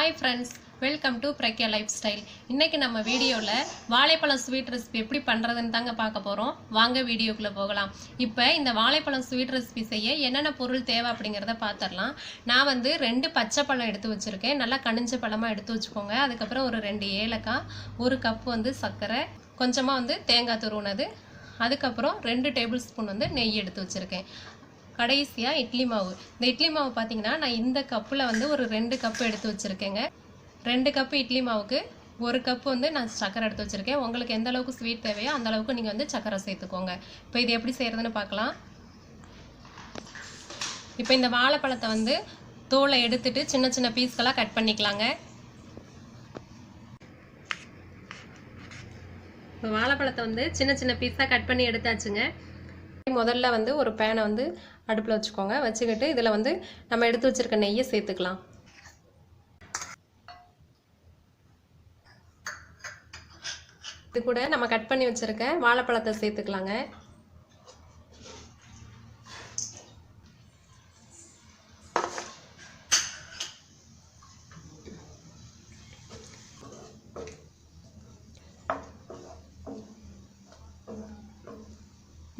Hi friends welcome to Pragya life style இன்றைக்கி நம்ம வீடியோவில் வாழைப்பழம் ஸ்வீட் ரெசிபி எப்படி பண்ணுறதுன்னு தாங்க பார்க்க போகிறோம் வாங்க வீடியோக்குள்ளே போகலாம். இப்போ இந்த வாழைப்பழம் ஸ்வீட் ரெசிபி செய்ய என்னென்ன பொருள் தேவை அப்படிங்கிறத பார்த்துடலாம் நான் வந்து ரெண்டு பச்சை பழம் எடுத்து வச்சுருக்கேன். நல்லா கனிஞ்ச பழமாக எடுத்து வச்சுக்கோங்க. அதுக்கப்புறம் ஒரு ரெண்டு ஏலக்காய் ஒரு கப் வந்து சர்க்கரை கொஞ்சமாக வந்து தேங்காய் துருவுனது. அதுக்கப்புறம் ரெண்டு டேபிள் ஸ்பூன் வந்து நெய் எடுத்து வச்சுருக்கேன். கடைசியாக இட்லி மாவு. இந்த இட்லி மாவு பார்த்தீங்கன்னா நான் இந்த கப்பில் வந்து ஒரு ரெண்டு கப்பு எடுத்து வச்சுருக்கேங்க. ரெண்டு கப்பு இட்லி மாவுக்கு ஒரு கப்பு வந்து நான் சக்கரை எடுத்து வச்சுருக்கேன். உங்களுக்கு எந்த அளவுக்கு ஸ்வீட் தேவையோ அந்த அளவுக்கு நீங்கள் வந்து சக்கரை சேர்த்துக்கோங்க. இப்போ இது எப்படி செய்கிறதுன்னு பார்க்கலாம் இப்போ இந்த வாழைப்பழத்தை வந்து தோலை எடுத்துட்டு சின்ன சின்ன பீஸ்களாக கட் பண்ணிக்கலாங்க. இப்போ வாழைப்பழத்தை வந்து சின்ன சின்ன பீஸாக கட் பண்ணி எடுத்தாச்சுங்க. முதல்ல வந்து ஒரு பேனை வந்து அடுப்பில் வச்சுக்கோங்க. வச்சுக்கிட்டு இதில் வந்து நம்ம எடுத்து வச்சுருக்க நெய்யை சேர்த்துக்கலாம். இது கூட நம்ம கட் பண்ணி வச்சுருக்க வாழைப்பழத்தை சேர்த்துக்கலாங்க.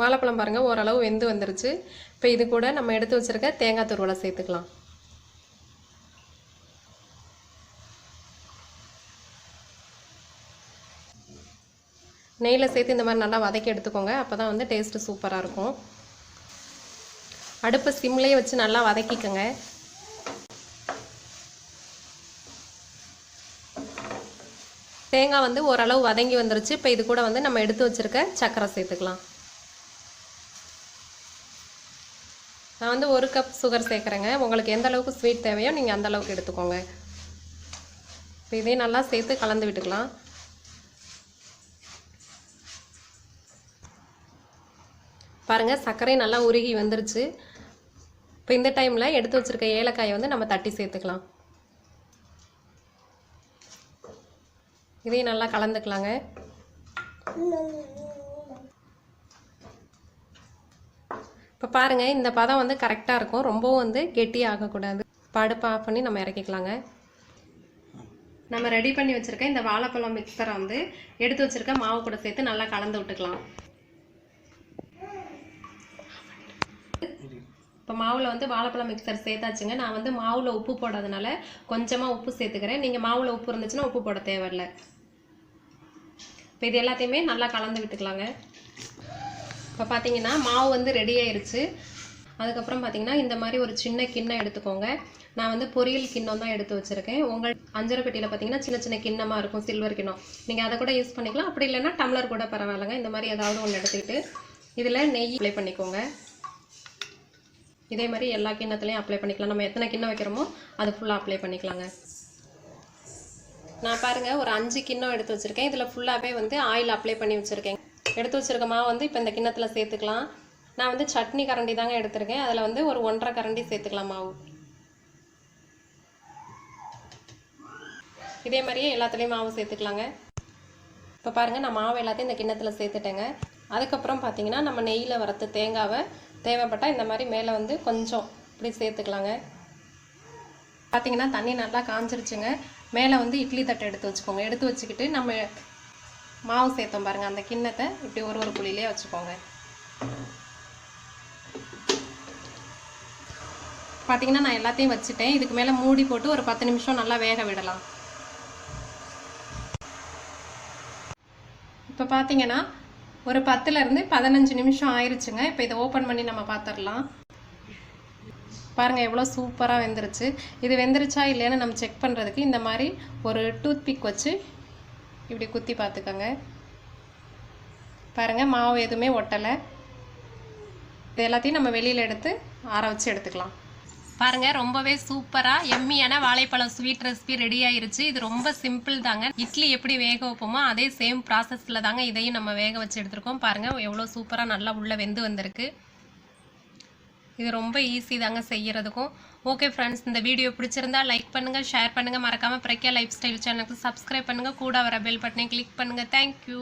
வாழைப்பழம் பாருங்கள் ஓரளவு வெந்து வந்துருச்சு. இப்போ இது கூட நம்ம எடுத்து வச்சுருக்க தேங்காய் துருவலை சேர்த்துக்கலாம். நெய்யில் சேர்த்து இந்த மாதிரி நல்லா வதக்கி எடுத்துக்கோங்க அப்போ தான் வந்து டேஸ்ட்டு சூப்பராக இருக்கும். அடுப்பு சிம்லேயே வச்சு நல்லா வதக்கிக்கோங்க. தேங்காய் வந்து ஓரளவு வதங்கி வந்துருச்சு. இப்போ இது கூட வந்து நம்ம எடுத்து வச்சுருக்க சக்கரை சேர்த்துக்கலாம். நான் வந்து ஒரு கப் சுகர் சேர்க்குறேங்க. உங்களுக்கு எந்த அளவுக்கு ஸ்வீட் தேவையோ நீங்கள் அந்த அளவுக்கு எடுத்துக்கோங்க. இப்போ இதையும் நல்லா சேர்த்து கலந்து விட்டுக்கலாம். பாருங்கள் சர்க்கரை நல்லா உருகி வந்துருச்சு. இப்போ இந்த டைமில் எடுத்து வச்சுருக்க ஏலக்காயை வந்து நம்ம தட்டி சேர்த்துக்கலாம். இதையும் நல்லா கலந்துக்கலாங்க. இப்போ பாருங்கள் இந்த பதம் வந்து கரெக்டாக இருக்கும். ரொம்பவும் வந்து கெட்டி ஆகக்கூடாது. இப்போ ஆஃப் பண்ணி நம்ம இறக்கிக்கலாங்க. நம்ம ரெடி பண்ணி வச்சுருக்க இந்த வாழைப்பழம் மிக்சரை வந்து எடுத்து வச்சுருக்க மாவு கூட சேர்த்து நல்லா கலந்து விட்டுக்கலாம். இப்போ மாவில் வந்து வாழைப்பழம் மிக்சர் சேர்த்தாச்சுங்க. நான் வந்து மாவில் உப்பு போடாதனால கொஞ்சமாக உப்பு சேர்த்துக்கிறேன். நீங்கள் மாவில் உப்பு இருந்துச்சுன்னா உப்பு போட தேவையில்ல. இப்போ இது எல்லாத்தையுமே நல்லா கலந்து விட்டுக்கலாங்க. இப்போ பார்த்தீங்கன்னா மாவு வந்து ரெடி ஆயிடுச்சு அதுக்கப்புறம் பார்த்தீங்கன்னா இந்த மாதிரி ஒரு சின்ன கிண்ணம் எடுத்துக்கோங்க. நான் வந்து பொரியல் கிண்ணம் தான் எடுத்து வச்சுருக்கேன். உங்கள் அஞ்சரை பெட்டியில் பார்த்தீங்கன்னா சின்ன சின்ன கிண்ணமாக இருக்கும் சில்வர் கிண்ணம். நீங்கள் அதை கூட யூஸ் பண்ணிக்கலாம். அப்படி இல்லைன்னா டம்ளர் கூட பரவாயில்லைங்க. இந்த மாதிரி ஏதாவது ஒன்று எடுத்துக்கிட்டு இதில் நெய் அப்ளை பண்ணிக்கோங்க. இதே மாதிரி எல்லா கிண்ணத்துலையும் அப்ளை பண்ணிக்கலாம். நம்ம எத்தனை கிண்ணம் வைக்கிறோமோ அது ஃபுல்லாக அப்ளை பண்ணிக்கலாங்க. நான் பாருங்கள் ஒரு அஞ்சு கிண்ணம் எடுத்து வச்சுருக்கேன். இதில் ஃபுல்லாகவே வந்து ஆயில் அப்ளை பண்ணி வச்சுருக்கேன். எடுத்து வச்சுருக்க மாவு வந்து இப்போ இந்த கிண்ணத்தில் சேர்த்துக்கலாம். நான் வந்து சட்னி கரண்டி தாங்க எடுத்திருக்கேன். அதில் வந்து ஒரு ஒன்றரை கரண்டி சேர்த்துக்கலாம் மாவு. இதே மாதிரியே எல்லாத்துலேயும் மாவு சேர்த்துக்கலாங்க. இப்போ பாருங்கள் நான் மாவு எல்லாத்தையும் இந்த கிண்ணத்தில் சேர்த்துட்டேங்க. அதுக்கப்புறம் பார்த்தீங்கன்னா நம்ம நெய்யில் வறுத்த தேங்காவை தேவைப்பட்டால் இந்த மாதிரி மேலே வந்து கொஞ்சம் இப்படி சேர்த்துக்கலாங்க. பார்த்தீங்கன்னா தண்ணி நல்லா காஞ்சிருச்சுங்க. மேலே வந்து இட்லி தட்டை எடுத்து வச்சுக்கோங்க. எடுத்து வச்சுக்கிட்டு நம்ம மாவு சேர்த்தோம் பாருங்கள் அந்த கிண்ணத்தை இப்படி ஒரு ஒரு குழியிலே வச்சுக்கோங்க. பார்த்தீங்கன்னா நான் எல்லாத்தையும் வச்சுட்டேன். இதுக்கு மேலே மூடி போட்டு ஒரு பத்து நிமிஷம் நல்லா வேக விடலாம். இப்போ பார்த்தீங்கன்னா ஒரு பத்துலேருந்து பதினஞ்சு நிமிஷம் ஆயிடுச்சுங்க இப்போ இதை ஓப்பன் பண்ணி நம்ம பார்த்துடலாம் பாருங்கள் எவ்வளோ சூப்பராக வெந்துருச்சு. இது வெந்துருச்சா இல்லையான்னு நம்ம செக் பண்ணுறதுக்கு இந்த மாதிரி ஒரு டூத் பிக் வச்சு இப்படி குத்தி பார்த்துக்கோங்க. பாருங்கள் மாவு எதுவுமே ஒட்டலை. இது எல்லாத்தையும் நம்ம வெளியில் எடுத்து ஆற வச்சு எடுத்துக்கலாம். பாருங்க ரொம்பவே சூப்பராக எம்மியான வாழைப்பழம் ஸ்வீட் ரெசிபி ரெடி ஆயிருச்சு. இது ரொம்ப சிம்பிள் தாங்க. இட்லி எப்படி வேக வைப்போமோ அதே சேம் ப்ராசஸில் தாங்க இதையும் நம்ம வேக வச்சு எடுத்துருக்கோம். பாருங்கள் எவ்வளோ சூப்பராக நல்லா உள்ளே வெந்து வந்திருக்கு. இது ரொம்ப ஈஸி தாங்க செய்கிறதுக்கும் ஓகே ஃப்ரெண்ட்ஸ் இந்த வீடியோ பிடிச்சிருந்தா லைக் பண்ணுங்கள் ஷேர் பண்ணுங்க. மறக்காம பிரக்யா லைஃப் ஸ்டைல் சேனலுக்கு சப்ஸ்கிரைப் பண்ணுங்கள் கூட வர பெல் பட்டனை கிளிக் பண்ணுங்கள் தேங்க்யூ